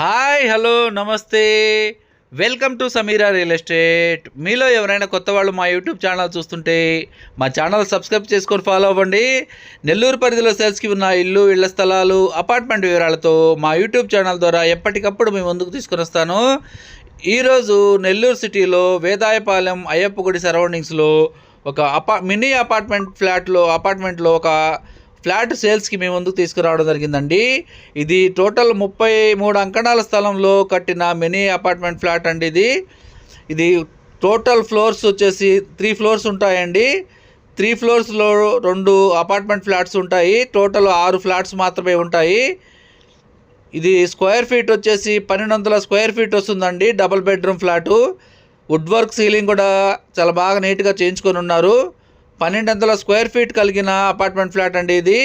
Hi hello నమస్తే. Welcome to Sameera real estate. మీలో ఎవరైనా కొత్త వాళ్ళు మా యూట్యూబ్ ఛానల్ చూస్తుంటే మా ఛానల్ సబ్స్క్రైబ్ చేసుకొని ఫాలో అవ్వండి. నెల్లూరు పరిధిలో సేల్స్కి ఉన్న ఇల్లు ఇళ్ళ స్థలాలు అపార్ట్మెంట్ వివరాలతో మా యూట్యూబ్ ఛానల్ ద్వారా ఎప్పటికప్పుడు మీ ముందుకు తీసుకొని వస్తాను. ఈరోజు నెల్లూరు సిటీలో వేదాయపాలెం అయ్యప్ప గుడి సరౌండింగ్స్లో ఒక అపా మినీ అపార్ట్మెంట్ ఫ్లాట్లో అపార్ట్మెంట్లో ఒక ఫ్లాట్ సేల్స్కి మేము ముందుకు తీసుకురావడం జరిగిందండి. ఇది టోటల్ ముప్పై మూడు అంకణాల స్థలంలో కట్టిన మినీ అపార్ట్మెంట్ ఫ్లాట్ అండి ఇది. ఇది టోటల్ ఫ్లోర్స్ వచ్చేసి త్రీ ఫ్లోర్స్ ఉంటాయండి. త్రీ ఫ్లోర్స్లో రెండు అపార్ట్మెంట్ ఫ్లాట్స్ ఉంటాయి. టోటల్ ఆరు ఫ్లాట్స్ మాత్రమే ఉంటాయి. ఇది స్క్వేర్ ఫీట్ వచ్చేసి పన్నెండు వందల స్క్వేర్ ఫీట్ వస్తుందండి. Double bedroom flat. Wood work ceiling కూడా చాలా బాగా నీట్గా చేయించుకొని ఉన్నారు. పన్నెండు వందల స్క్వేర్ ఫీట్ కలిగిన అపార్ట్మెంట్ ఫ్లాట్ అండి ఇది.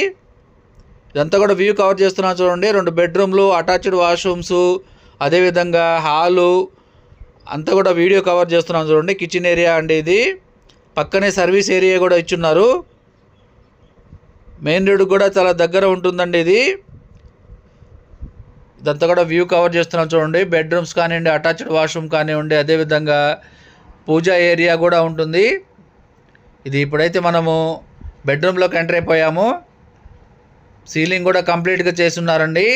ఇదంతా కూడా వ్యూ కవర్ చేస్తున్నాను చూడండి. రెండు బెడ్రూమ్లు అటాచ్డ్ వాష్రూమ్స్ అదేవిధంగా హాలు అంతా కూడా వీడియో కవర్ చేస్తున్నాను చూడండి. కిచెన్ ఏరియా అండి ఇది. పక్కనే సర్వీస్ ఏరియా కూడా ఇచ్చున్నారు. మెయిన్ రోడ్ కూడా చాలా దగ్గర ఉంటుందండి ఇది. ఇదంతా కూడా వ్యూ కవర్ చేస్తున్నాం చూడండి. బెడ్రూమ్స్ కానివ్వండి అటాచ్డ్ వాష్రూమ్ కానివ్వండి అదేవిధంగా పూజా ఏరియా కూడా ఉంటుంది. ఇది ఇప్పుడైతే మనము బెడ్రూమ్లోకి ఎంటర్ అయిపోయాము. సీలింగ్ కూడా కంప్లీట్గా చేసి ఉన్నారండి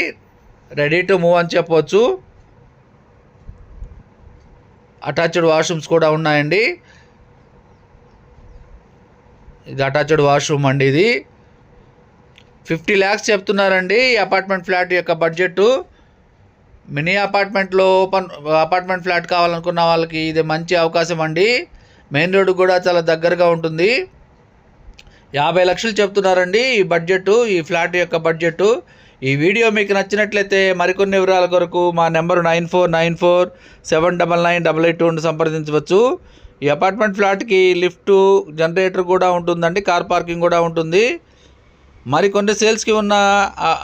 రెడీ టు మూవ్ అని చెప్పవచ్చు అటాచ్డ్ వాష్రూమ్స్ కూడా ఉన్నాయండి. ఇది అటాచ్డ్ వాష్రూమ్ అండి ఇది. ఫిఫ్టీ ల్యాక్స్ చెప్తున్నారండి ఈ అపార్ట్మెంట్ ఫ్లాట్ యొక్క బడ్జెట్ మినీ అపార్ట్మెంట్లో ఓపెన్ అపార్ట్మెంట్ ఫ్లాట్ కావాలనుకున్న వాళ్ళకి ఇది మంచి అవకాశం అండి. మెయిన్ రోడ్డు కూడా చాలా దగ్గరగా ఉంటుంది. యాభై లక్షలు చెప్తున్నారండి ఈ బడ్జెట్ ఈ ఫ్లాట్ యొక్క బడ్జెట్ ఈ వీడియో మీకు నచ్చినట్లయితే మరికొన్ని వివరాల కొరకు మా number nine four nine four seven double nine double eight two సంప్రదించవచ్చు. ఈ అపార్ట్మెంట్ ఫ్లాట్కి లిఫ్ట్ జనరేటర్ కూడా ఉంటుందండి కార్ పార్కింగ్ కూడా ఉంటుంది. మరికొన్ని సేల్స్కి ఉన్న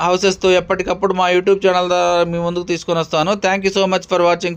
హౌసెస్తో ఎప్పటికప్పుడు మా యూట్యూబ్ ఛానల్ ద్వారా మీ ముందుకు తీసుకొని వస్తాను. Thank you so much for watching.